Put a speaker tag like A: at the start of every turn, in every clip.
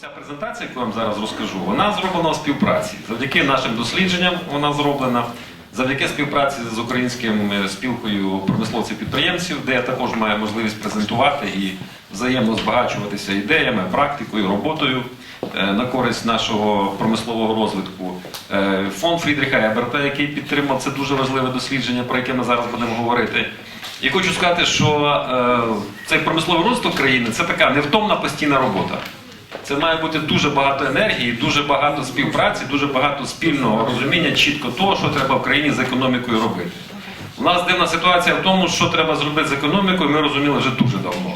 A: Ця презентація, яку я вам зараз розкажу, вона зроблена у співпраці. Завдяки нашим дослідженням вона зроблена, завдяки співпраці з українським е, спілкою промисловців-підприємців, де я також маю можливість презентувати і взаємно збагачуватися ідеями, практикою, роботою е, на користь нашого промислового розвитку. Е, Фонд Фрідріха Еберта, який підтримав це дуже важливе дослідження, про яке ми зараз будемо говорити. І хочу сказати, що цей промисловий розвиток країни це така невтомна постійна робота. Це має бути дуже багато енергії, дуже багато співпраці, дуже багато спільного розуміння чітко того, що треба в країні з економікою робити. У нас дивна ситуація в тому, що треба зробити з економікою, ми розуміли вже дуже давно.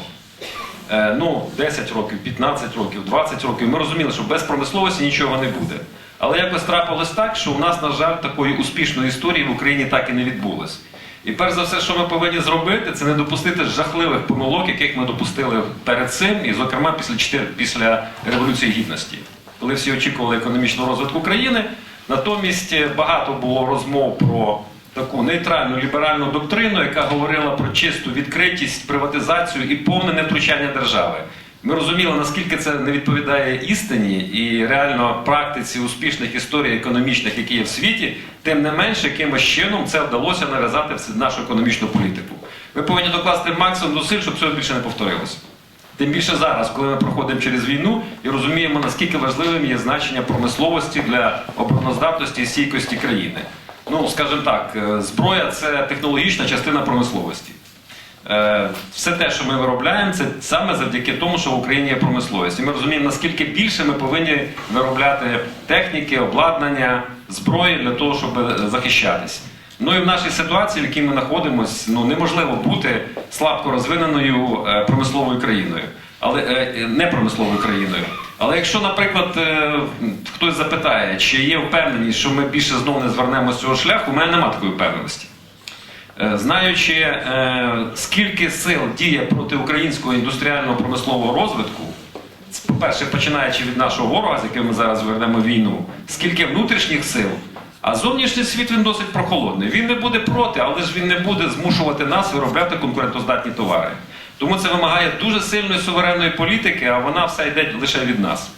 A: Е, ну, 10 років, 15 років, 20 років. Ми розуміли, що без промисловості нічого не буде. Але якось трапилось так, що у нас, на жаль, такої успішної історії в Україні так і не відбулось. І перш за все, що ми повинні зробити, це не допустити жахливих помилок, яких ми допустили перед цим, і, зокрема, після, чотир- після Революції Гідності, коли всі очікували економічного розвитку країни. Натомість е, багато було розмов про таку нейтральну ліберальну доктрину, яка говорила про чисту відкритість, приватизацію і повне невтручання держави. Ми розуміли, наскільки це не відповідає істині і реально практиці успішних історій економічних, які є в світі, тим не менше, якимось чином це вдалося нав'язати в нашу економічну політику. Ми повинні докласти максимум зусиль, щоб цього більше не повторилося. Тим більше зараз, коли ми проходимо через війну і розуміємо, наскільки важливим є значення промисловості для обороноздатності і стійкості країни. Ну, скажімо так, е, зброя це технологічна частина промисловості. Е, Все те, що ми виробляємо, це саме завдяки тому, що в Україні є промисловість. І ми розуміємо, наскільки більше ми повинні виробляти техніки, обладнання, зброї для того, щоб захищатись. Ну і в нашій ситуації, в якій ми знаходимося, ну неможливо бути слабко розвиненою е, промисловою країною, але е, не промисловою країною. Але якщо, наприклад, хтось запитає, чи є впевненість, що ми більше знову не звернемо з цього шляху, у мене немає такої впевненості. Е, Знаючи, е, скільки сил діє проти українського індустріального промислового розвитку, по-перше, починаючи від нашого ворога, з яким ми зараз ведемо війну, скільки внутрішніх сил, а зовнішній світ він досить прохолодний. Він не буде проти, але ж він не буде змушувати нас виробляти конкурентоздатні товари. Тому це вимагає дуже сильної суверенної політики, а вона все йде лише від нас.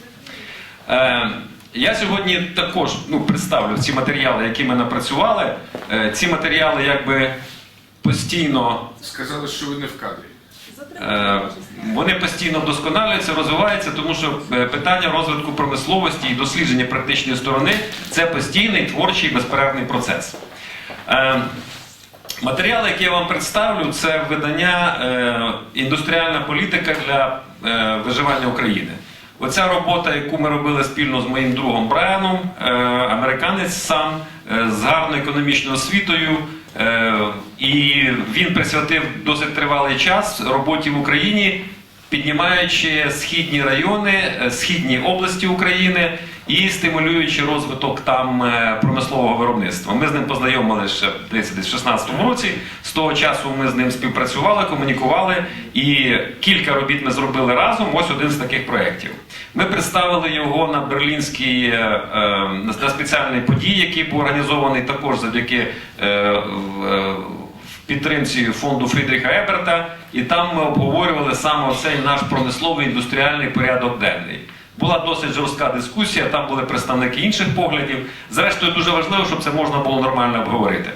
A: Е, Я сьогодні також ну, представлю ці матеріали, які ми напрацювали. Ці матеріали якби постійно
B: Сказали, що ви не в кадрі.
A: Е, Вони постійно вдосконалюються, розвиваються, тому що е, питання розвитку промисловості і дослідження практичної сторони це постійний творчий безперервний процес. Е, Матеріали, які я вам представлю, це видання індустріальна політика для виживання України. Оця робота, яку ми робили спільно з моїм другом Брайаном, американець сам з гарною економічною освітою. Е, і він присвятив досить тривалий час роботі в Україні, піднімаючи східні райони, е, східні області України і стимулюючи розвиток там е, промислового виробництва. Ми з ним познайомилися ще в 16-му році. З того часу ми з ним співпрацювали, комунікували, і кілька робіт ми зробили разом. Ось один з таких проєктів. Ми представили його на берлінській е, е, на спеціальній події, який був організований також завдяки. е, підтримці фонду Фрідріха Еберта, і там ми обговорювали саме цей наш промисловий індустріальний порядок денний. Була досить жорстка дискусія, там були представники інших поглядів. Зрештою, дуже важливо, щоб це можна було нормально обговорити.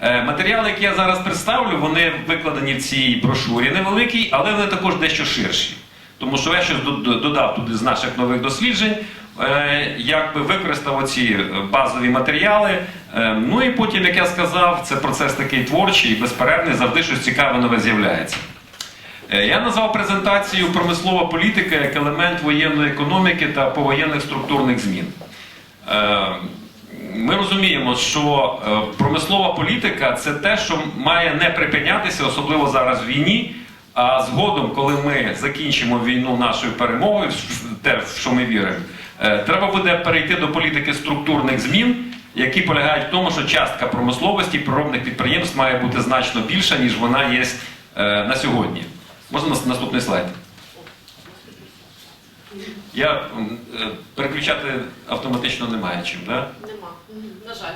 A: Матеріали, які я зараз представлю, вони викладені в цій брошурі невеликій, але вони також дещо ширші. Тому що я щось додав туди з наших нових досліджень, е, якби використав оці базові матеріали. Е, Ну і потім, як я сказав, це процес такий творчий, безперервний, завжди щось цікаве нове з'являється. Е, Я назвав презентацію промислова політика як елемент воєнної економіки та повоєнних структурних змін. Ми розуміємо, що промислова політика це те, що має не припинятися, особливо зараз в війні. А згодом, коли ми закінчимо війну нашою перемогою, те, в що ми віримо, е, треба буде перейти до політики структурних змін, які полягають в тому, що частка промисловості переробних підприємств має бути значно більша, ніж вона є е, на сьогодні. Можна наступний слайд? Я е, переключати автоматично немає чим, так? Да?
C: Нема. На жаль.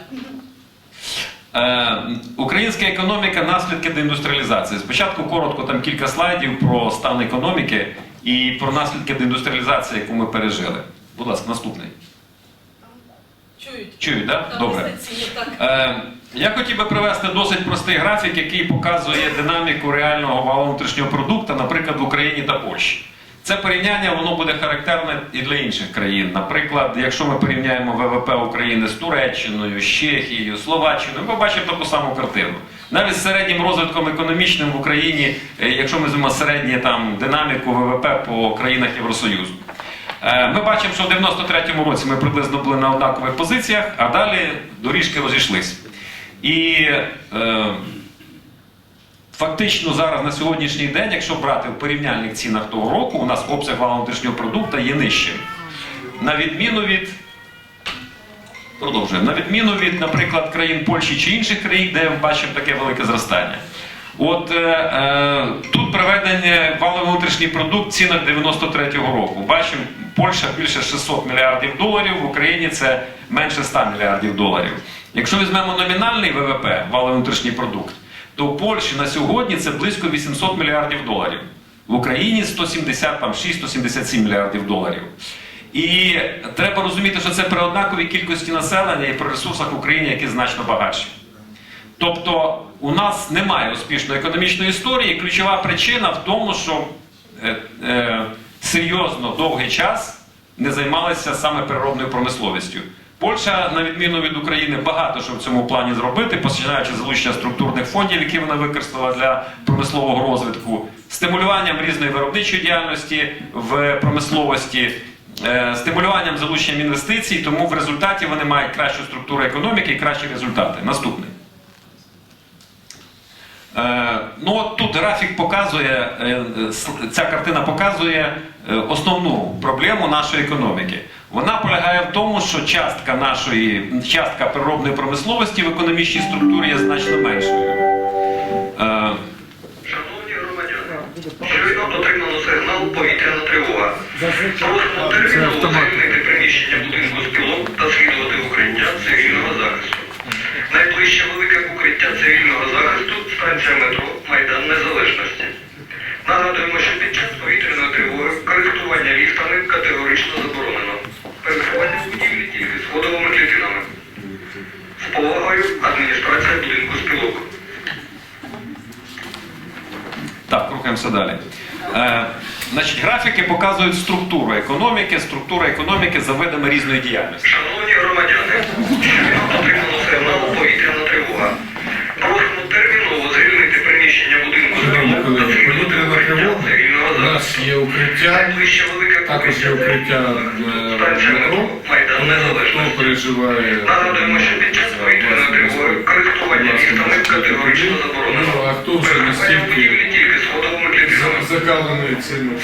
A: Е, Українська економіка наслідки деіндустріалізації. Спочатку коротко там кілька слайдів про стан економіки і про наслідки деіндустріалізації, яку ми пережили. Будь ласка, наступний.
B: Чують.
A: Чують, так? Добре.
B: так.
A: Е, я хотів би привести досить простий графік, який показує динаміку реального валового внутрішнього продукту, наприклад, в Україні та Польщі. Це порівняння воно буде характерне і для інших країн. Наприклад, якщо ми порівняємо ВВП України з Туреччиною, з Чехією, Словаччиною, ми бачимо таку саму картину. Навіть з середнім розвитком економічним в Україні, е, якщо ми візьмемо середню там динаміку ВВП по країнах Євросоюзу. Е, Ми бачимо, що в 93-му році ми приблизно були на однакових позиціях, а далі доріжки розійшлись. І е, фактично зараз на сьогоднішній день, якщо брати в порівняльних цінах того року, у нас обсяг внутрішнього продукту є нижчим. На відміну від. Продовжуємо. На відміну від, наприклад, країн Польщі чи інших країн, де ми бачимо таке велике зростання. От е, е, тут приведення валовий внутрішній продукт в цінах 93-го року. Бачимо, Польща більше 600 мільярдів доларів, в Україні це менше 100 мільярдів доларів. Якщо візьмемо номінальний ВВП, валовий внутрішній продукт, то в Польщі на сьогодні це близько 800 мільярдів доларів. В Україні 176-177 мільярдів доларів. І треба розуміти, що це при однаковій кількості населення і при ресурсах в Україні, які значно багатші. Тобто у нас немає успішної економічної історії. Ключова причина в тому, що е, е, серйозно довгий час не займалися саме переробною промисловістю. Польща, на відміну від України, багато що в цьому плані зробити, починаючи залучення структурних фондів, які вона використала для промислового розвитку, стимулюванням різної виробничої діяльності в промисловості, е, стимулюванням залученням інвестицій, тому в результаті вони мають кращу структуру економіки і кращі результати. Наступний. Е, Ну, тут графік показує, е, ця картина показує основну проблему нашої економіки. Вона полягає в тому, що частка нашої частка переробної промисловості в економічній структурі є значно меншою. Е,
C: Шановні громадяни, щойно отримано сигнал повітряна тривога. Просимо терміново звільнити приміщення будинку спілок та слідувати укриття цивільного захисту. Найближче велике укриття цивільного захисту станція метро Майдан Незалежності. Нагадуємо, що під час повітряної
A: Так, рухаємося далі. Е, значить, графіки показують структуру економіки, структура економіки за видами різної діяльності.
C: Шановні громадяни, отримано сигнал повітряна тривога. Просимо терміново звільнити приміщення будинку
D: повітряна тривога, у нас є укриття, також є укриття
C: станція метро
D: Хто переживає
C: Нагадуємо, що під час повітряної тривоги користування ліфтами категорично заборонено.
D: Ну, а хто вже настільки
C: клітинами.
D: за- закалений цим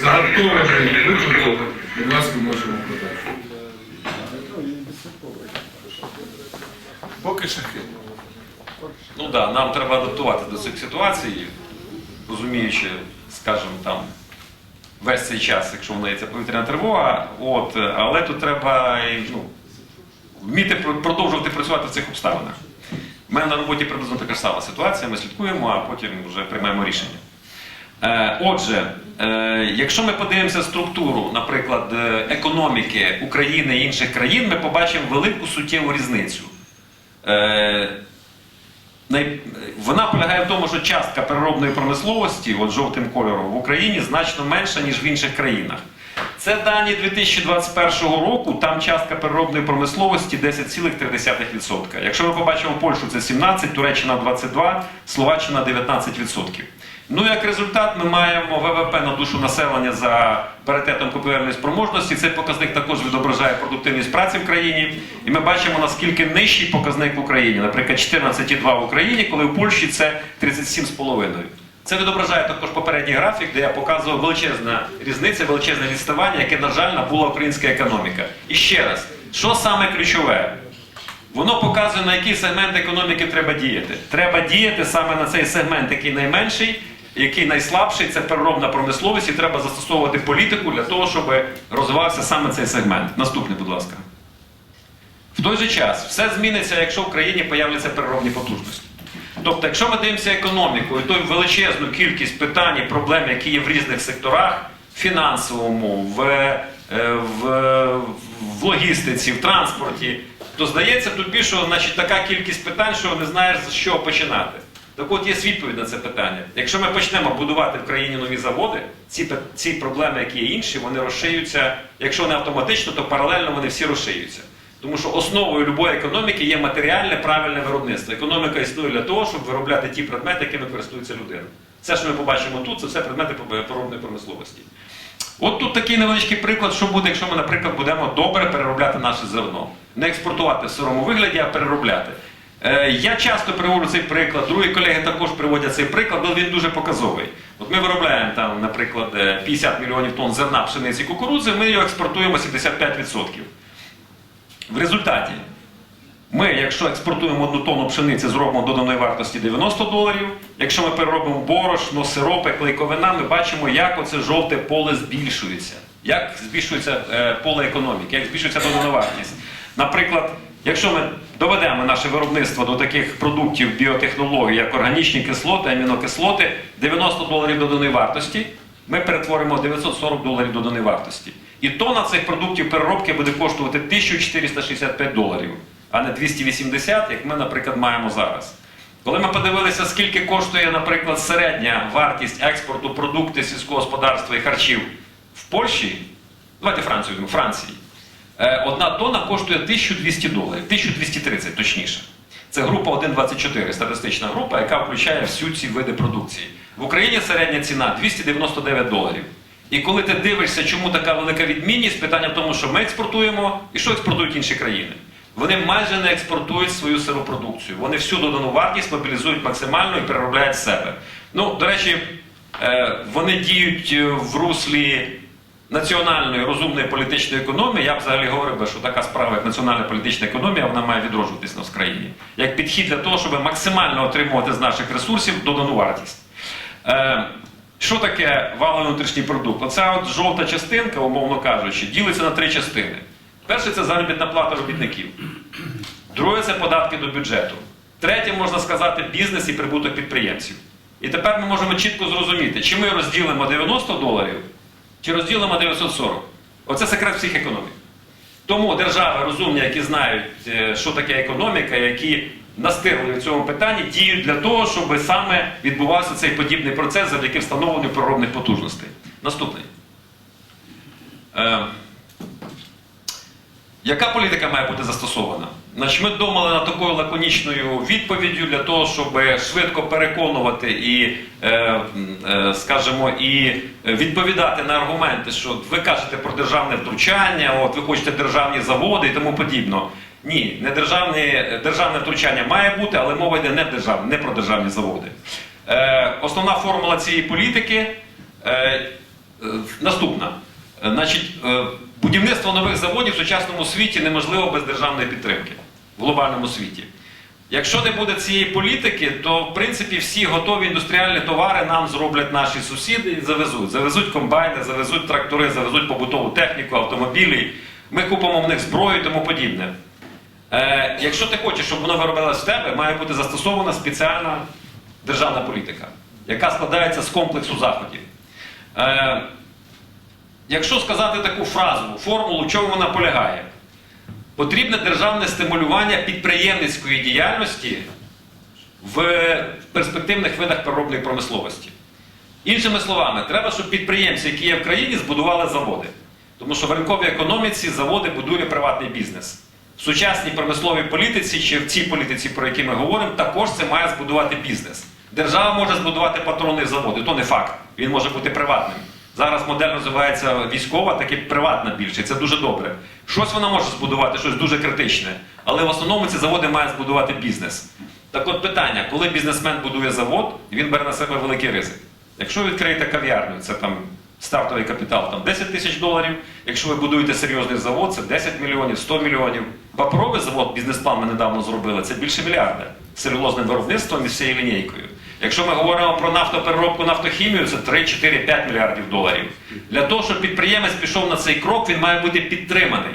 D: загартований випадок, будь ласка, можемо подати. Поки шахи.
A: Ну так, да, нам треба адаптувати до цих ситуацій, розуміючи, скажімо, там весь цей час, якщо в неї це повітряна тривога, от, але тут треба ну, вміти продовжувати працювати в цих обставинах. У мене на роботі приблизно така ж сама ситуація, ми слідкуємо, а потім вже приймаємо рішення. Е, Отже, е, якщо ми подивимося структуру, наприклад, е, економіки України і інших країн, ми побачимо велику суттєву різницю. Вона полягає в тому, що частка переробної промисловості, от жовтим кольором, в Україні значно менша, ніж в інших країнах. Це дані 2021 року, там частка переробної промисловості 10,3%. Якщо ми побачимо Польщу, це 17%, Туреччина 22, Словаччина 19%. Ну, як результат, ми маємо ВВП на душу населення за паритетом купівельної спроможності. Цей показник також відображає продуктивність праці в країні. І ми бачимо, наскільки нижчий показник в Україні. Наприклад, 14,2 в Україні, коли в Польщі це 37,5. Це відображає також попередній графік, де я показував величезна різниця, величезне відставання, яке, на жаль, набула українська економіка. І ще раз, що саме ключове? Воно показує, на який сегмент економіки треба діяти. Треба діяти саме на цей сегмент, який найменший, який найслабший, це переробна промисловість, і треба застосовувати політику для того, щоб розвивався саме цей сегмент. Наступний, будь ласка. В той же час все зміниться, якщо в країні появляться переробні потужності. Тобто, якщо ми дивимося економіку і ту величезну кількість питань і проблем, які є в різних секторах, фінансовому, в, е, в, в логістиці, в транспорті, то здається тобі, що значить, така кількість питань, що не знаєш з чого починати. Так от є відповідь на це питання. Якщо ми почнемо будувати в країні нові заводи, ці, ці проблеми, які є інші, вони розшиються. Якщо не автоматично, то паралельно вони всі розшиються. Тому що основою любої економіки є матеріальне правильне виробництво. Економіка існує для того, щоб виробляти ті предмети, якими користується людина. Все, що ми побачимо тут, це все предмети переробної промисловості. От тут такий невеличкий приклад, що буде, якщо ми, наприклад, будемо добре переробляти наше зерно. Не експортувати в сирому вигляді, а переробляти. Е, я часто приводжу цей приклад, другі колеги також приводять цей приклад, але він дуже показовий. От ми виробляємо там, наприклад, е, 50 мільйонів тонн зерна пшениці кукурудзи, ми його експортуємо 75%. В результаті ми, якщо експортуємо одну тонну пшениці, зробимо доданої вартості 90 доларів. Якщо ми переробимо борошно, сиропи, клейковина, ми бачимо, як оце жовте поле збільшується. Як збільшується е, поле економіки, як збільшується додана вартість. Наприклад, якщо ми доведемо наше виробництво до таких продуктів біотехнологій, як органічні кислоти, амінокислоти, 90 доларів доданої вартості, ми перетворимо 940 доларів доданої вартості. І тонна цих продуктів переробки буде коштувати 1465 доларів, а не 280, як ми, наприклад, маємо зараз. Коли ми подивилися, скільки коштує, наприклад, середня вартість експорту продуктів сільського господарства і харчів в Польщі, давайте Францію Франції, одна тонна коштує 1200 доларів, 1230 точніше. Це група 1,24, статистична група, яка включає всю ці види продукції. В Україні середня ціна 299 доларів. І коли ти дивишся, чому така велика відмінність, питання в тому, що ми експортуємо і що експортують інші країни. Вони майже не експортують свою сиропродукцію. Вони всю додану вартість мобілізують максимально і переробляють себе. Ну, до речі, е, вони діють е, в руслі національної розумної політичної економії, я б взагалі говорив би, що така справа, як національна політична економія, вона має відроджуватись в в країні. Як підхід для того, щоб максимально отримувати з наших ресурсів додану вартість. Е, що таке валовий внутрішній продукт? Оця от жовта частинка, умовно кажучи, ділиться на три частини. Перше це заробітна плата робітників. Друге це податки до бюджету. Третє, можна сказати, бізнес і прибуток підприємців. І тепер ми можемо чітко зрозуміти, чи ми розділимо 90 доларів, чи розділимо 940. Оце секрет всіх економік. Тому держави розумні, які знають, е, що таке економіка, які настирливі в цьому питанні, діють для того, щоб саме відбувався цей подібний процес завдяки встановленню проробних потужностей. Наступний. Е, яка політика має бути застосована? Значить, ми думали над такою лаконічною відповіддю для того, щоб швидко переконувати і, е, е, скажімо, і відповідати на аргументи, що ви кажете про державне втручання, от ви хочете державні заводи і тому подібно. Ні, не державне, державне втручання має бути, але мова йде не, держав, не про державні заводи. Е, основна формула цієї політики е, е, наступна. Значить, е, будівництво нових заводів в сучасному світі неможливо без державної підтримки в глобальному світі. Якщо не буде цієї політики, то в принципі всі готові індустріальні товари нам зроблять наші сусіди і завезуть. Завезуть комбайни, завезуть трактори, завезуть побутову техніку, автомобілі. Ми купимо в них зброю і тому подібне. Е, якщо ти хочеш, щоб воно виробилось в тебе, має бути застосована спеціальна державна політика, яка складається з комплексу заходів. Е, якщо сказати таку фразу, формулу, чому вона полягає? Потрібне державне стимулювання підприємницької діяльності в перспективних видах переробної промисловості. Іншими словами, треба, щоб підприємці, які є в країні, збудували заводи. Тому що в ринковій економіці заводи будує приватний бізнес. В сучасній промисловій політиці чи в цій політиці, про які ми говоримо, також це має збудувати бізнес. Держава може збудувати патронний завод, і то не факт. Він може бути приватним. Зараз модель називається військова, так і приватна більше. Це дуже добре. Щось вона може збудувати, щось дуже критичне. Але в основному ці заводи мають збудувати бізнес. Так от питання, коли бізнесмен будує завод, він бере на себе великий ризик. Якщо ви відкриєте кав'ярню, це там стартовий капітал там 10 тисяч доларів. Якщо ви будуєте серйозний завод, це 10 мільйонів, 100 мільйонів. Паперовий завод, бізнес-план ми недавно зробили, це більше мільярда з целюлозним виробництвом і всією лінійкою. Якщо ми говоримо про нафтопереробку, нафтохімію, це 3, 4, 5 мільярдів доларів. Для того, щоб підприємець пішов на цей крок, він має бути підтриманий.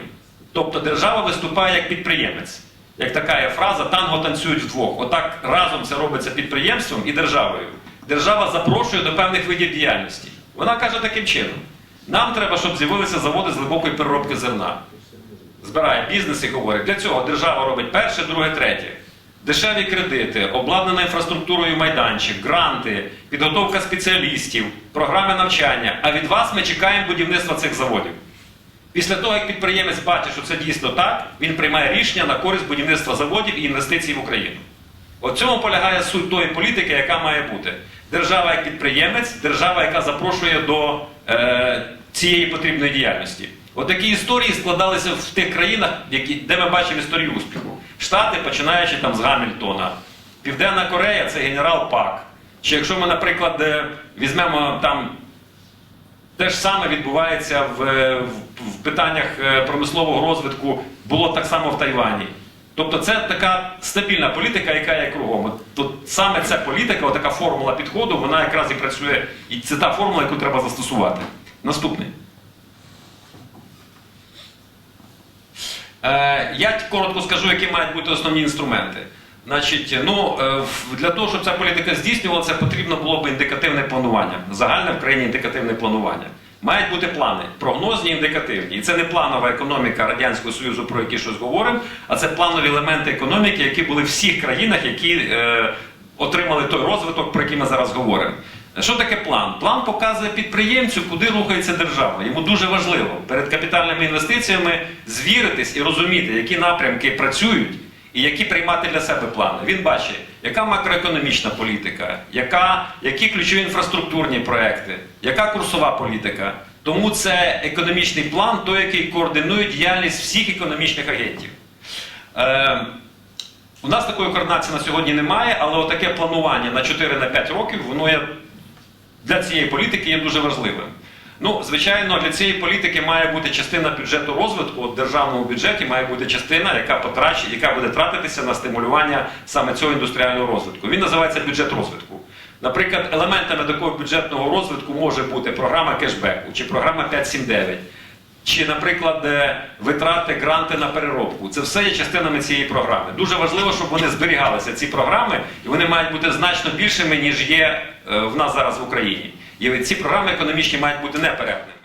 A: Тобто держава виступає як підприємець. Як така є фраза, танго танцюють вдвох. Отак разом це робиться підприємством і державою. Держава запрошує до певних видів діяльності. Вона каже таким чином: Нам треба, щоб з'явилися заводи з глибокої переробки зерна. Збирає бізнес і говорить, для цього держава робить перше, друге, третє. Дешеві кредити, обладнана інфраструктурою майданчик, гранти, підготовка спеціалістів, програми навчання. А від вас ми чекаємо будівництва цих заводів. Після того, як підприємець бачить, що це дійсно так, він приймає рішення на користь будівництва заводів і інвестицій в Україну. От цьому полягає суть тої політики, яка має бути. Держава як підприємець, держава, яка запрошує до е, цієї потрібної діяльності. От історії складалися в тих країнах, які, де ми бачимо історію успіху. Штати, починаючи там з Гамільтона, Південна Корея це генерал Пак. Чи якщо ми, наприклад, е, візьмемо там те ж саме відбувається в, в, в питаннях е, промислового розвитку, було так само в Тайвані. Тобто це така стабільна політика, яка є кругом. От саме ця політика, така формула підходу, вона якраз і працює, і це та формула, яку треба застосувати. Наступний. Я коротко скажу, які мають бути основні інструменти. Значить, ну, е, для того, щоб ця політика здійснювалася, потрібно було б індикативне планування. Загальне в країні індикативне планування. Мають бути плани, прогнозні, індикативні. І це не планова економіка Радянського Союзу, про які щось говоримо, а це планові елементи економіки, які були в всіх країнах, які е, отримали той розвиток, про який ми зараз говоримо. Що таке план? План показує підприємцю, куди рухається держава. Йому дуже важливо перед капітальними інвестиціями звіритись і розуміти, які напрямки працюють і які приймати для себе плани. Він бачить, яка макроекономічна політика, яка, які ключові інфраструктурні проекти, яка курсова політика. Тому це економічний план, той, який координує діяльність всіх економічних агентів. Е, у нас такої координації на сьогодні немає, але отаке планування на 4-5 років, воно є для цієї політики є дуже важливим. Ну, звичайно, для цієї політики має бути частина бюджету розвитку. От державному бюджеті має бути частина, яка потрачі, яка буде тратитися на стимулювання саме цього індустріального розвитку. Він називається бюджет розвитку. Наприклад, елементами такого бюджетного розвитку може бути програма кешбеку чи програма 579. Чи, наприклад, е, витрати, гранти на переробку. Це все є частинами цієї програми. Дуже важливо, щоб вони зберігалися, ці програми, і вони мають бути значно більшими, ніж є е, в нас зараз в Україні. І ці програми економічні мають бути неперервними.